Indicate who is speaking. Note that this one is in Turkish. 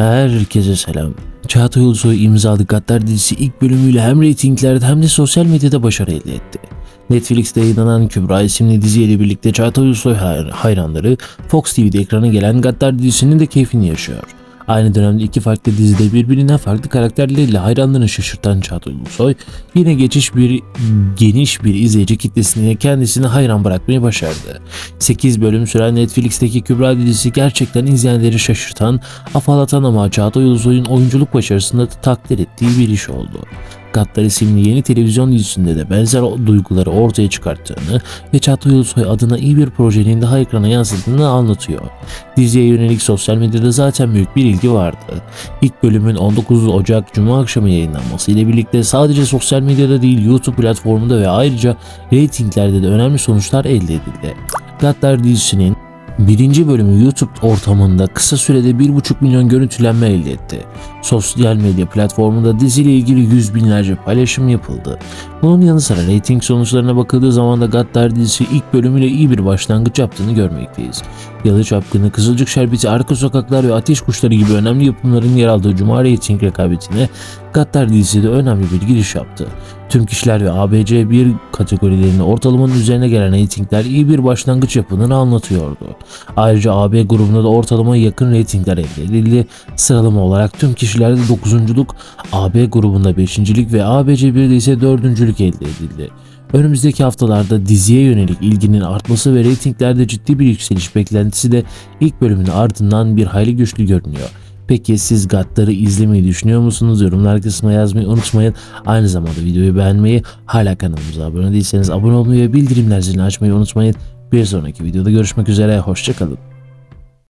Speaker 1: Herkese selam. Çağatay Ulusoy imzalı Gaddar dizisi ilk bölümüyle hem reytinglerde hem de sosyal medyada başarı elde etti. Netflix'te yayınlanan Kübra isimli diziyle birlikte Çağatay Ulusoy hay- hayranları Fox TV'de ekrana gelen Gaddar dizisinin de keyfini yaşıyor. Aynı dönemde iki farklı dizide birbirinden farklı karakterleriyle hayranlarını şaşırtan Çağatay Ulusoy yine geçiş bir geniş bir izleyici kitlesine kendisini hayran bırakmayı başardı. 8 bölüm süren Netflix'teki Kübra dizisi gerçekten izleyenleri şaşırtan, afalatan ama Çağatay Ulusoy'un oyunculuk başarısında da takdir ettiği bir iş oldu. Gaddar isimli yeni televizyon dizisinde de benzer duyguları ortaya çıkarttığını ve Çağatay Ulusoy adına iyi bir projenin daha ekrana yansıdığını anlatıyor. Diziye yönelik sosyal medyada zaten büyük bir ilgi vardı. İlk bölümün 19 Ocak Cuma akşamı yayınlanması ile birlikte sadece sosyal medyada değil YouTube platformunda ve ayrıca reytinglerde de önemli sonuçlar elde edildi. Gaddar dizisinin Birinci bölümü YouTube ortamında kısa sürede 1,5 milyon görüntülenme elde etti. Sosyal medya platformunda diziyle ilgili yüz binlerce paylaşım yapıldı. Bunun yanı sıra reyting sonuçlarına bakıldığı zaman da Gaddar dizisi ilk bölümüyle iyi bir başlangıç yaptığını görmekteyiz. Yalı Çapkını, Kızılcık Şerbeti, Arka Sokaklar ve Ateş Kuşları gibi önemli yapımların yer aldığı Cuma reyting rekabetine Gaddar dizisi de önemli bir giriş yaptı. Tüm kişiler ve ABC1 kategorilerinde ortalamanın üzerine gelen reytingler iyi bir başlangıç yapındığını anlatıyordu. Ayrıca AB grubunda da ortalamaya yakın reytingler elde edildi. Sıralama olarak tüm kişilerde 9.luk, AB grubunda 5.lik ve ABC1'de ise 4.lük elde edildi. Önümüzdeki haftalarda diziye yönelik ilginin artması ve reytinglerde ciddi bir yükseliş beklentisi de ilk bölümün ardından bir hayli güçlü görünüyor. Peki siz Gattar'ı izlemeyi düşünüyor musunuz? Yorumlar kısmına yazmayı unutmayın. Aynı zamanda videoyu beğenmeyi, hala kanalımıza abone değilseniz abone olmayı ve bildirimler zilini açmayı unutmayın. Bir sonraki videoda görüşmek üzere, hoşçakalın.